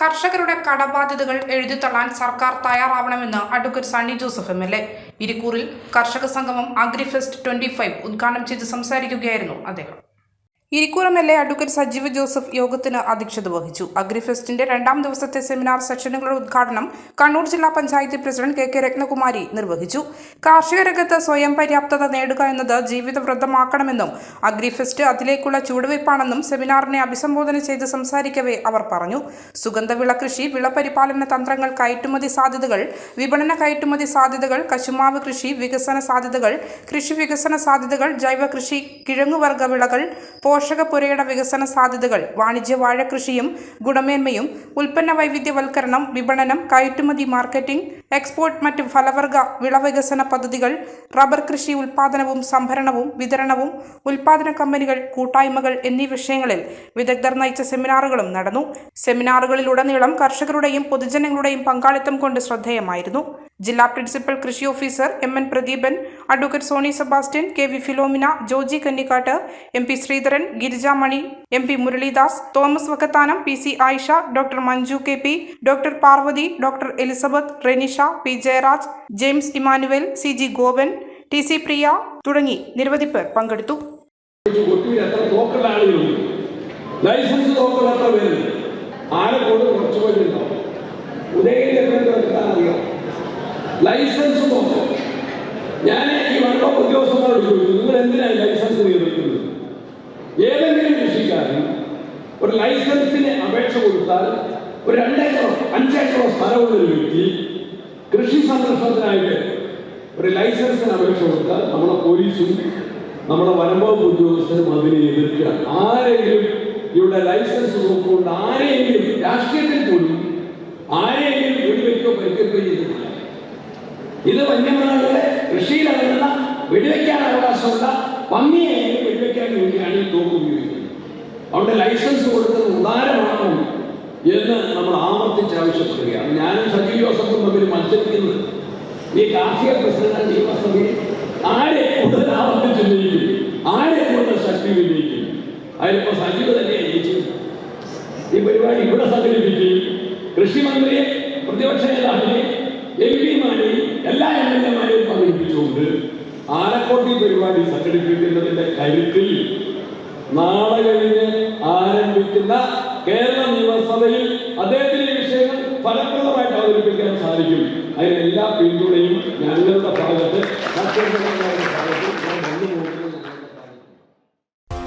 കർഷകരുടെ കടബാധ്യതകൾ എഴുതിത്തള്ളാൻ സർക്കാർ തയ്യാറാവണമെന്ന് advocate Sunny Joseph M L A. ഇരിക്കൂറിൽ കർഷക സംഗമം അഗ്രിഫെസ്റ്റ് ട്വന്റി ഫൈവ് ഉദ്ഘാടനം ചെയ്ത് സംസാരിക്കുകയായിരുന്നു അദ്ദേഹം. Irikkur M L A advocate Sajeev Joseph യോഗത്തിന് അധ്യക്ഷത വഹിച്ചു. അഗ്രിഫെസ്റ്റിന്റെ രണ്ടാം ദിവസത്തെ സെമിനാർ സെഷനുകളുടെ ഉദ്ഘാടനം കണ്ണൂർ ജില്ലാ panchayat president K K Ratnakumari നിർവഹിച്ചു. കാർഷിക രംഗത്ത് സ്വയം പര്യാപ്തത നേടുക എന്നത് ജീവിതവ്രതമാക്കണമെന്നും അഗ്രിഫെസ്റ്റ് അതിലേക്കുള്ള ചുവടുവയ്പ്പാണെന്നും സെമിനാറിനെ അഭിസംബോധന ചെയ്ത് സംസാരിക്കവേ അവർ പറഞ്ഞു. സുഗന്ധവിള കൃഷി വിളപരിപാലന തന്ത്രങ്ങൾ കയറ്റുമതി സാധ്യതകൾ വിപണന കയറ്റുമതി സാധ്യതകൾ കശുമാവ് കൃഷി വികസന സാധ്യതകൾ കൃഷി വികസന സാധ്യതകൾ ജൈവ കൃഷി കിഴങ്ങുവർഗ വിളകൾ പോഷക പുരയുടെ വികസന സാധ്യതകൾ വാണിജ്യ വാഴ കൃഷിയും ഗുണമേന്മയും ഉൽപ്പന്ന വൈവിധ്യവൽക്കരണം വിപണനം കയറ്റുമതി മാർക്കറ്റിംഗ് എക്സ്പോർട്ട് മറ്റ് ഫലവർഗ വിളവികസന പദ്ധതികൾ റബ്ബർ കൃഷി ഉൽപാദനവും സംഭരണവും വിതരണവും ഉൽപാദന കമ്പനികൾ കൂട്ടായ്മകൾ എന്നീ വിഷയങ്ങളിൽ വിദഗ്ധർ നയിച്ച സെമിനാറുകളും നടന്നു. സെമിനാറുകളിലുടനീളം കർഷകരുടെയും പൊതുജനങ്ങളുടെയും പങ്കാളിത്തം കൊണ്ട് ശ്രദ്ധേയമായിരുന്നു. ജില്ലാ പ്രിൻസിപ്പൽ കൃഷി officer M N Pradeepan advocate Sony Sebastian K V Philomina Joji Kannikkatt M P Sreedharan Girijamani M P Muralidas Thomas Vakkathanam P C Ayisha doctor Manju K P doctor Parvathy doctor Elizabeth Renisha P Jayaraj James Emmanuel C G Gopan T C Priya തുടങ്ങി നിരവധി പേർ പങ്കെടുത്തു. Licence എത്ര പേരുണ്ട്? Licence നോക്കും ഞാൻ ഈ വണ്ണം ഉദ്യോഗസ്ഥന്മാരോട് ചോദിച്ചു നിങ്ങൾ എന്തിനാണ് ലൈസൻസ് നിയന്ത്രിക്കുന്നത് ഏതെങ്കിലും കൃഷിക്കാരൻ ഒരു ലൈസൻസിന് അപേക്ഷ കൊടുത്താൽ ഒരു രണ്ടേക്കറോ അഞ്ചേക്കറോ സ്ഥലമുള്ള ഒരു വ്യക്തി കൃഷി സംരക്ഷണത്തിനായിട്ട് ഒരു ലൈസൻസിന് അപേക്ഷ കൊടുത്താൽ നമ്മുടെ പോലീസും നമ്മുടെ വനംവകുപ്പ് ഉദ്യോഗസ്ഥരും അതിനെ എതിർക്കുക. ആരെങ്കിലും ഇവിടെ ലൈസൻസ് നോക്കുകൊണ്ട് ആരെയെങ്കിലും രാഷ്ട്രീയത്തിൽ പോലും ആരെയെങ്കിലും വെടിവെക്കോ ഇത് വന്യമൃഗങ്ങളെ കൃഷിയിലിറങ്ങുന്ന വെടിവെക്കാൻ അവകാശമുള്ള പന്നിയെങ്കിലും വെടിവെക്കാൻ വേണ്ടിയാണ് ഈ തോക്ക് ഉപയോഗിക്കുന്നത്. അവിടെ ലൈസൻസ് കൊടുത്തത് ഉദാരമാണോ എന്ന് നമ്മൾ ആവർത്തിച്ച് ആവശ്യപ്പെടുകയാണ്. ഞാനും സജീവ് ജോസഫും തമ്മിൽ മത്സരിക്കുന്നത് ഈ കാർഷിക പ്രസിഡന്റ് നിയമസഭയിൽ ആരെ കൂടുതൽ ആവർത്തിച്ച് ഉന്നയിക്കും ആരെ കൂടുതൽ ശക്തി ഉന്നയിക്കും അതിലിപ്പോ സജീവ് തന്നെ ജയിച്ചത് ഈ പരിപാടി ഇവിടെ സംഘടിപ്പിക്കുകയും കൃഷിമന്ത്രിയെ പ്രതിപക്ഷ നേതാവിനെ എം പിമാരെയും എല്ലാ എം എൽ എമാരെയും പങ്കെടുപ്പിച്ചുകൊണ്ട് ആലക്കോട്ടി പരിപാടി സംഘടിപ്പിക്കുന്നതിന്റെ കരുത്തിൽ നാളെ കഴിഞ്ഞ് ആരംഭിക്കുന്ന കേരള നിയമസഭയിൽ അദ്ദേഹത്തിന്റെ വിഷയങ്ങൾ ഫലപ്രദമായിട്ട് അവതരിപ്പിക്കാൻ സാധിക്കും. അതിന് എല്ലാ പിന്തുണയും ഞങ്ങളുടെ ഭാഗത്ത്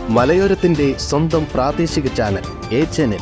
മലയോരത്തിന്റെ സ്വന്തം പ്രാദേശിക ചാനൽ എ ചാനൽ.